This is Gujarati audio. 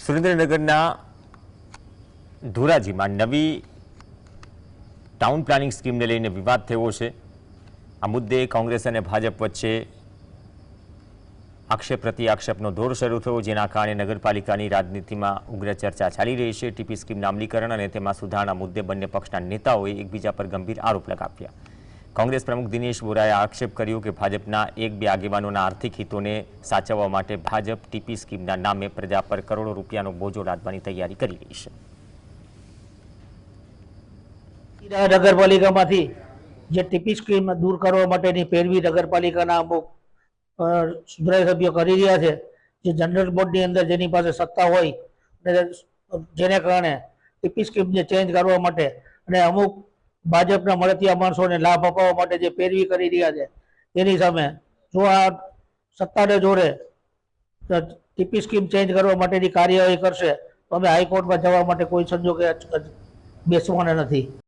સુરેન્દ્રનગરના ધોરાજીમાં નવી ટાઉન પ્લાનિંગ સ્કીમને લઈને વિવાદ થયો છે. આ મુદ્દે કોંગ્રેસ અને ભાજપ વચ્ચે આક્ષેપ પ્રતિ આક્ષેપનો દોર શરૂ થયો, જેના કારણે નગરપાલિકાની રાજનીતિમાં ઉગ્ર ચર્ચા ચાલી રહી છે. ટીપી સ્કીમના અમલીકરણ અને તેમાં સુધારણા મુદ્દે બંને પક્ષના નેતાઓએ એકબીજા પર ગંભીર આરોપ લગાવ્યા. કોંગ્રેસ પ્રમુખ દિનેશ બોરાએ આક્ષેપ કર્યો કે ભાજપના એક બે આગેવાનોના આર્થિક હિતોને સાચવવા માટે ભાજપ ટીપી સ્કીમના નામે પ્રજા પર કરોડો રૂપિયાનો બોજો લાદવાની તૈયારી કરી રહી છે. નગરપાલિકામાંથી જે ટીપી સ્કીમ દૂર કરવા માટેની પેરવી નગરપાલિકાના અમુક અ, ધારાસભ્યો કરી રહ્યા છે જે જનરલ બોર્ડની અંદર જેની પાસે સત્તા હોય જેને કારણે ટીપી સ્કીમને ચેન્જ કરવા માટે અને અમુક ભાજપના મળતિયા માણસોને લાભ અપાવવા માટે જે પેરવી કરી રહ્યા છે તેની સામે જો આ સત્તાને જોડે ટીપી સ્કીમ ચેન્જ કરવા માટેની કાર્યવાહી કરશે, તો અમે હાઈકોર્ટમાં જવા માટે કોઈ સંજોગે બેસવાના નથી.